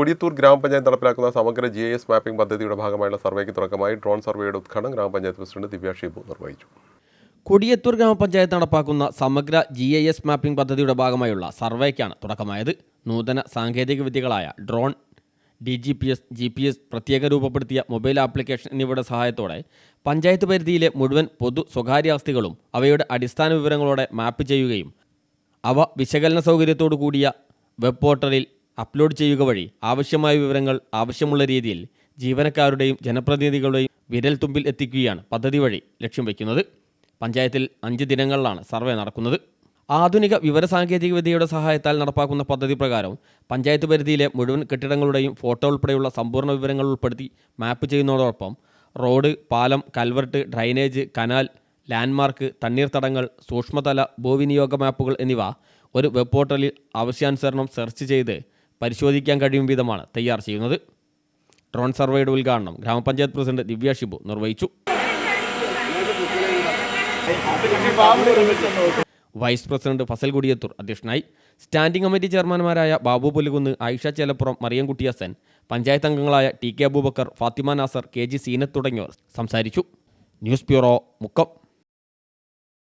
കൊടിയത്തൂർ ഗ്രാമപഞ്ചായത്ത് നടപ്പിലാക്കുന്ന സമഗ്ര ജി എസ് മാപ്പിംഗ് പദ്ധതിയുടെ ഭാഗമായുള്ള സർവേക്ക് തുടക്കമായി ഡ്രോൺ സർവേയുടെ ഉദ്ഘാടനം ഗ്രാമപഞ്ചായത്ത് പ്രസിഡന്റ് ദിവ്യ ഷിബു നിർവഹിച്ചു. കൊടിയത്തൂർ ഗ്രാമപഞ്ചായത്ത് നടപ്പാക്കുന്ന സമഗ്ര ജി ഐ എസ് മാപ്പിംഗ് പദ്ധതിയുടെ ഭാഗമായുള്ള സർവേക്കാണ് തുടക്കമായത്. നൂതന സാങ്കേതിക വിദ്യകളായ drone D G P S G P S പ്രത്യേക രൂപപ്പെടുത്തിയ മൊബൈൽ ആപ്ലിക്കേഷൻ എന്നിവയുടെ സഹായത്തോടെ പഞ്ചായത്ത് പരിധിയിലെ മുഴുവൻ പൊതു സ്വകാര്യ ആസ്തികളും അവയുടെ അടിസ്ഥാന വിവരങ്ങളോടെ മാപ്പ് ചെയ്യുകയും അവ വിശകലന സൗകര്യത്തോടു കൂടിയ വെബ് പോർട്ടലിൽ അപ്ലോഡ് ചെയ്യുക വഴി ആവശ്യമായ വിവരങ്ങൾ ആവശ്യമുള്ള രീതിയിൽ ജീവനക്കാരുടെയും ജനപ്രതിനിധികളുടെയും വിരൽത്തുമ്പിൽ എത്തിക്കുകയാണ് പദ്ധതി വഴി ലക്ഷ്യം വയ്ക്കുന്നത്. പഞ്ചായത്തിൽ അഞ്ച് ദിനങ്ങളിലാണ് സർവേ നടക്കുന്നത്. ആധുനിക വിവരസാങ്കേതിക വിദ്യയുടെ സഹായത്താൽ നടപ്പാക്കുന്ന പദ്ധതി പ്രകാരം പഞ്ചായത്ത് പരിധിയിലെ മുഴുവൻ കെട്ടിടങ്ങളുടെയും ഫോട്ടോ ഉൾപ്പെടെയുള്ള സമ്പൂർണ വിവരങ്ങൾ ഉൾപ്പെടുത്തി മാപ്പ് ചെയ്യുന്നതോടൊപ്പം റോഡ് പാലം കൽവർട്ട് ഡ്രൈനേജ് കനാൽ ലാൻഡ്മാർക്ക് തണ്ണീർത്തടങ്ങൾ സൂക്ഷ്മതല ഭൂവിനിയോഗ മാപ്പുകൾ എന്നിവ ഒരു വെബ് പോർട്ടലിൽ ആവശ്യാനുസരണം സെർച്ച് ചെയ്ത് പരിശോധിക്കാൻ കഴിയും വിധമാണ് തയ്യാർ ചെയ്യുന്നത്. ഡ്രോൺ സർവേയുടെ ഉദ്ഘാടനം ഗ്രാമപഞ്ചായത്ത് പ്രസിഡന്റ് ദിവ്യ ഷിബു നിർവഹിച്ചു. വൈസ് പ്രസിഡന്റ് ഫസൽ കുടിയത്തൂർ അധ്യക്ഷനായി. സ്റ്റാൻഡിംഗ് കമ്മിറ്റി ചെയർമാൻമാരായ ബാബു പുലുകുന്ന് ആയിഷ ചേലപ്പുറം മറിയംകുട്ടി ഹസൻ പഞ്ചായത്ത് അംഗങ്ങളായ T K Abubakar Fathima Nasar K G Seenath തുടങ്ങിയവർ സംസാരിച്ചു. News bureau Mukkam.